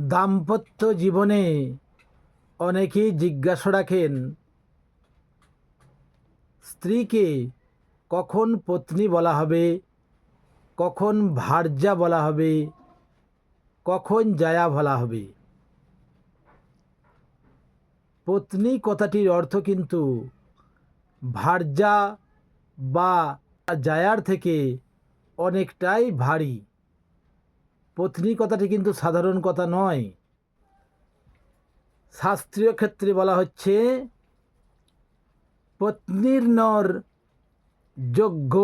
দাম্পত্য জীবনে অনেকেই জিজ্ঞাসা রাখেন, স্ত্রীকে কখন পত্নী বলা হবে, কখন ভার্যা বলা হবে, কখন জায়া বলা হবে। পত্নী কথাটির অর্থ কিন্তু ভার্যা বা জায়ার থেকে অনেকটাই ভারী। পত্নী কথাটি কিন্তু সাধারণ কথা নয়। শাস্ত্রীয় ক্ষেত্রে বলা হচ্ছে, পত্নীর নর যোগ্য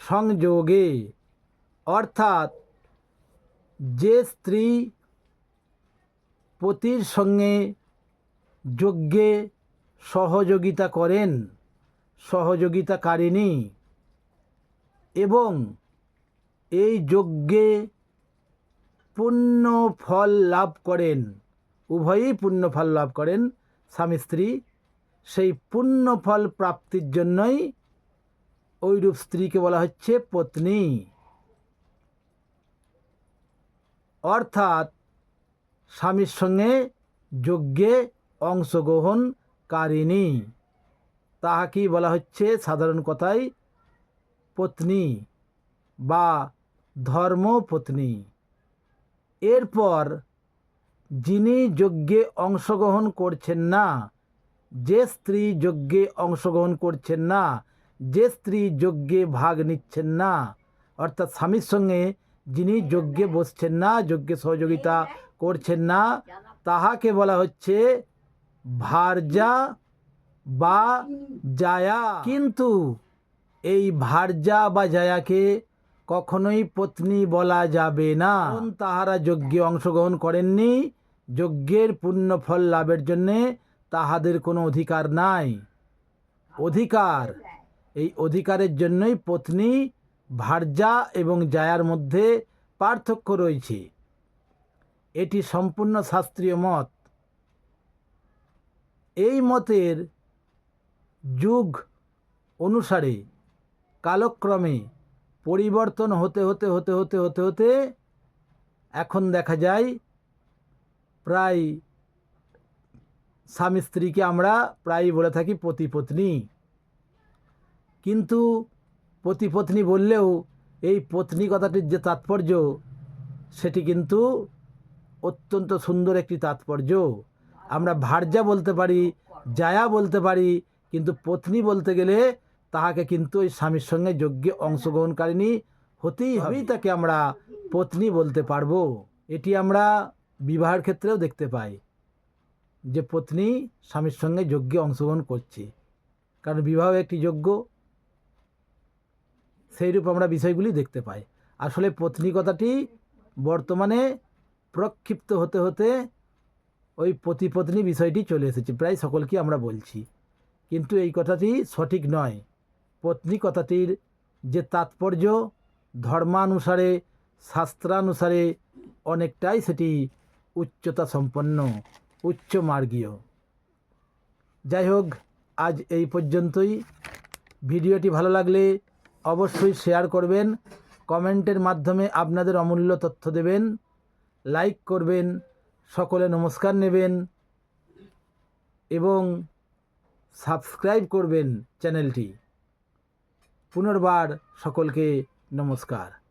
সংযোগে, অর্থাৎ যে স্ত্রী পতির সঙ্গে যজ্ঞে সহযোগিতা করেন, সহযোগিতাকারিণী, এবং এই যজ্ঞে পুণ্য ফল লাভ করেন। উভয়ই পুণ্য ফল লাভ করেন। স্বামী স্ত্রী, সেই পুণ্য ফল প্রাপ্তির জন্যই ওইরূপ স্ত্রীকে বলা হচ্ছে পত্নী। অর্থাৎ স্বামীর সঙ্গে যজ্ঞে অংশগ্রহণকারিণী তাহাকেই বলা হচ্ছে সাধারণ কথায় পত্নী বা ধর্মপত্নী। এরপর যিনি যজ্ঞে অংশগ্রহণ করছেন না, যে স্ত্রী যজ্ঞে অংশগ্রহণ করছেন না, যে স্ত্রী যজ্ঞে ভাগ নিচ্ছেন না, অর্থাৎ স্বামীর সঙ্গে যিনি যজ্ঞে বসছেন না, যজ্ঞে সহযোগিতা করছেন না, তাহাকে বলা হচ্ছে ভার্যা বা জায়া। কিন্তু এই ভার্যা বা জায়াকে কখনোই পত্নী বলা যাবে না। তাহারা যজ্ঞে অংশগ্রহণ করেননি। যজ্ঞের পূর্ণ ফল লাভের জন্যে তাহাদের কোনো অধিকার নাই। অধিকার। এই অধিকারের জন্যই পত্নী ভার্যা এবং জায়ার মধ্যে পার্থক্য রয়েছে। এটি সম্পূর্ণ শাস্ত্রীয় মত। এই মতের যুগ অনুসারে কালক্রমে পরিবর্তন হতে হতে হতে হতে হতে হতে এখন দেখা যায় প্রায় স্বামী স্ত্রীকে আমরা প্রায়ই বলে থাকি পতি পত্নী কিন্তু পতি পত্নী বললেও এই পত্নী কথাটির যে তাৎপর্য, সেটি কিন্তু অত্যন্ত সুন্দর একটি তাৎপর্য। আমরা ভার্যা বলতে পারি, জায়া বলতে পারি, কিন্তু পত্নী বলতে গেলে তাহাকে কিন্তু ওই স্বামীর সঙ্গে যজ্ঞে অংশগ্রহণকারিণী হতেই হবেই তাকে আমরা পত্নী বলতে পারব। এটি আমরা বিবাহের ক্ষেত্রেও দেখতে পাই যে পত্নী স্বামীর সঙ্গে যজ্ঞে অংশগ্রহণ করছে। কারণ বিবাহ একটি যজ্ঞ সেইরূপ আমরা বিষয়গুলি দেখতে পাই। আসলে পত্নী কথাটি বর্তমানে প্রক্ষিপ্ত হতে হতে ওই পতি পত্নী বিষয়টি চলে এসেছে প্রায় সকলকে আমরা বলছি। কিন্তু এই কথাটি সঠিক নয়। পত্নী কথাটির যে তাৎপর্য, ধর্মানুসারে, শাস্ত্রানুসারে অনেকটাই সেটি উচ্চতা সম্পন্ন উচ্চ মার্গীয় যাই হোক আজ এই পর্যন্তই। ভিডিওটি ভালো লাগলে অবশ্যই শেয়ার করবেন, কমেন্টের মাধ্যমে আপনাদের অমূল্য তথ্য দেবেন, লাইক করবেন, সকলে নমস্কার নেবেন এবং সাবস্ক্রাইব করবেন চ্যানেলটি। পুনর্বার সকলকে নমস্কার।